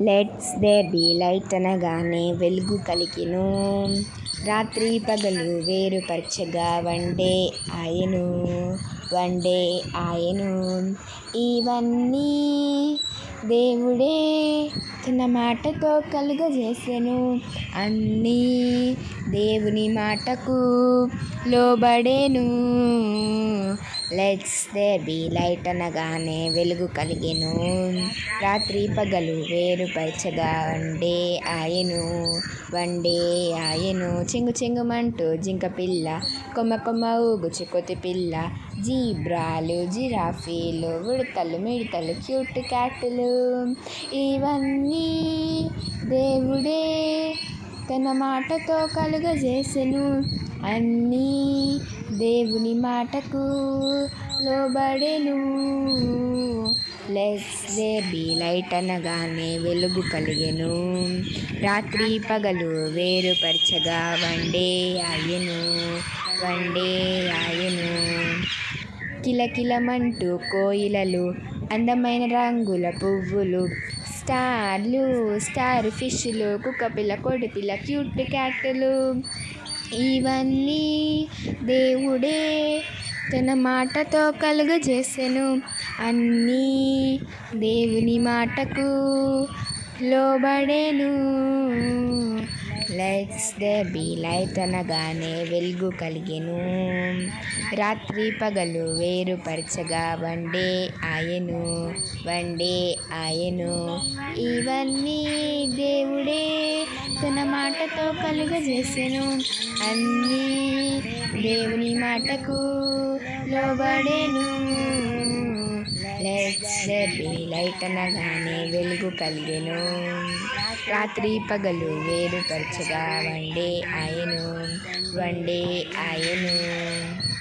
Let's there be light అనగానే వెలుగు కలిగిను రాత్రి పగలు వేరుపరచగా వండే ఆయను వండే ఆయను. ఇవన్నీ దేవుడే తన మాటతో కలుగజేసెను. అన్నీ దేవుని మాటకు లోబడేను. లెట్స్ దే బి లైట్ అనగానే వెలుగు కలిగెను. రాత్రి పగలు వేరుపరచగా వండే ఆయను వండే ఆయను. చెంగు చెంగుమంటూ జింక పిల్ల కొమ్మ కొమ్మ ఊగుచు కొతి పిల్ల. జీబ్రాలు జిరాఫీలు ఉడతలు మిడతలు క్యూట్ క్యాట్లు. ఇవన్నీ దేవుడే తన మాటతో కలుగజేసెను. అన్నీ దేవుని మాటకు లోబడెను. లెట్స్ దే బి లైట్ అనగానే వెలుగు కలిగెను. రాత్రి పగలు వేరుపరచగా వండే ఆయను వండే ఆయను. కిలకిలమంటూ కోయిలలు అందమైన రంగుల పువ్వులు స్టార్లు స్టార్ ఫిష్లు కుక్కపిల్ల కోడిపిల్ల క్యూట్ క్యాట్లు. ఇవన్నీ దేవుడే తన మాటతో కలుగజేసెను. అన్నీ దేవుని మాటకు లోబడేను. లైట్స్ దే బి లైట్ అనగానే వెలుగు కలిగెను. రాత్రి పగలు వేరుపరచగా వండే ఆయను వండే ఆయను. ఇవన్నీ దేవుడే తన మాటతో కలుగజేసెను. అన్నీ దేవుని మాటకు లోబడెను. లైట్ అనగానే వెలుగు కలిగెను. రాత్రి పగలు వేరుపరచగా వండే ఆయను. వండే ఆయను.